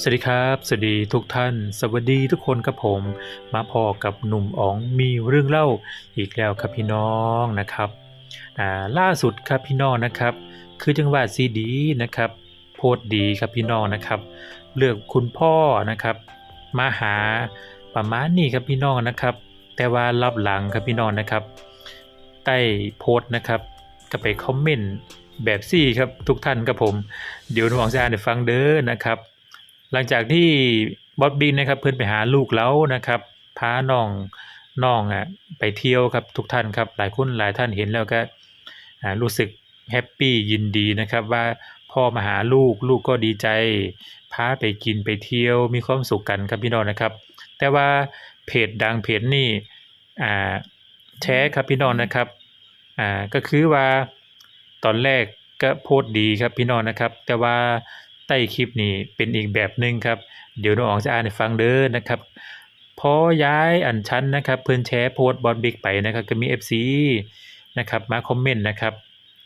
สวัสดีครับ สวัสดีทุกท่าน สวัสดีทุกคนครับผม มาพอกับหนุ่มอ๋องมีเรื่องเล่าอีกแล้วครับพี่น้องนะครับล่าสุดครับพี่น้องนะครับ คือจังหวัดซีดีนะครับ โพสต์ดีครับพี่น้องนะครับ เลือกคุณพ่อนะครับ มาหาประมาณนี้ครับพี่น้องนะครับ แต่ว่ารับหลังครับพี่น้องนะครับใต้โพสต์นะครับ ก็ไปคอมเมนต์แบบซี่ครับทุกท่านครับผม เดี๋ยวหนูอองจะอ่านให้ฟังเด้อนะครับ หลังจากที่บอสบินนะครับเพื่อนไปหาลูกแล้วนะครับพาน้องน้องอะไปเที่ยวครับทุกท่านครับหลายคนหลายท่านเห็นแล้วก็รู้สึกแฮปปี้ยินดีนะครับว่าพ่อมาหาลูกลูกก็ดีใจพาไปกินไปเที่ยวมีความสุขกันครับพี่น้องนะครับ แต่ว่าเพจดังเพจนี่อ่าแชร์ครับพี่น้องนะครับอ่าก็คือว่าตอนแรกก็โพสต์ดีครับพี่น้องนะครับ แต่ว่า ใต้คลิปนี่เป็นอีกแบบหนึ่งครับ เดี๋ยวน้องอ๋องจะอ่านให้ฟังเด้อนะครับพอย้ายอันชั้นนะครับ เพื่อนแชร์โพสต์บอลบิ๊กไปนะครับก็มี FC นะครับมาคอมเมนต์นะครับ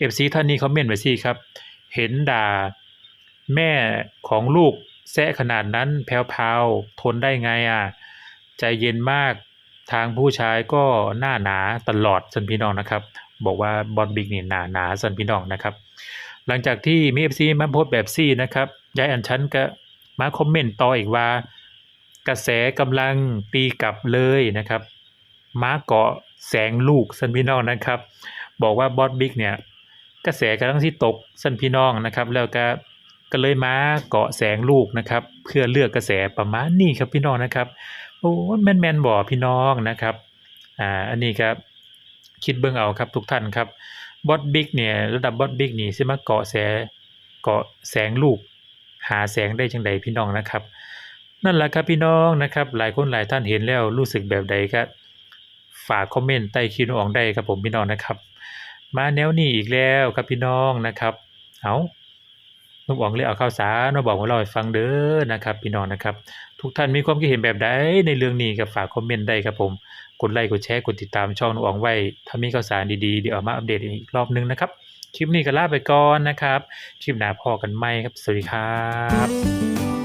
FC ท่านนี้คอมเมนต์ไว้สิครับ เห็นด่าแม่ของลูกแซะขนาดนั้นแพรวๆทนได้ไงอะใจเย็นมากทางผู้ชายก็หน้าหนาตลอดสันพี่น้องนะครับ บอกว่าบอลบิ๊กนี่หนาหนาสันพี่น้องนะครับ หลังจากที่มีเอฟซีมาโพสแบบซี่นะครับยายอันชันก็มาคอมเมนต์ต่ออีกว่า กระแสกำลังตีกลับเลยนะครับ มาเกาะแสงลูกสันพี่น้องนะครับ บอกว่าบอสบิ๊กเนี่ย กระแสกำลังที่ตกสันพี่น้องนะครับ แล้วก็ก็เลยมาเกาะแสงลูกนะครับ เพื่อเลือกกระแสประมาณนี้ครับพี่น้องนะครับโอ้แม่นแม่นบ่พี่น้องนะครับอ่าอันนี้ครับคิดเบิ่งเอาครับทุกท่านครับ บอสบิ๊กเนี่ยระดับบอสบิ๊กนี่สิมาเกาะแสเกาะแสงลูก หาแสงได้จังใดพี่น้องนะครับ นั่นแหละครับพี่น้องนะครับ หลายคนหลายท่านเห็นแล้วรู้สึกแบบใดก็ฝากคอมเมนต์ใต้คลิปน้องอ๋องได้ครับผมพี่น้องนะครับ มาแนวนี้อีกแล้วครับพี่น้องนะครับ เอา นุ่มอ๋องเลยเอาข่าวสารมาบอกว่าเราให้ฟังเด้อนะครับ พี่น้องนะครับ ทุกท่านมีความคิดเห็นแบบใดในเรื่องนี้ก็ฝากคอมเมนต์ได้ครับผมกดไลค์กดแชร์กดติดตามช่องนุ่มอ๋องไว้ ถ้ามีข่าวสารดีๆเดี๋ยวเอามาอัปเดตอีกรอบนึงนะครับคลิปนี้ก็ลาไปก่อนนะครับคลิปหน้าพอกันไหมครับสวัสดีครับ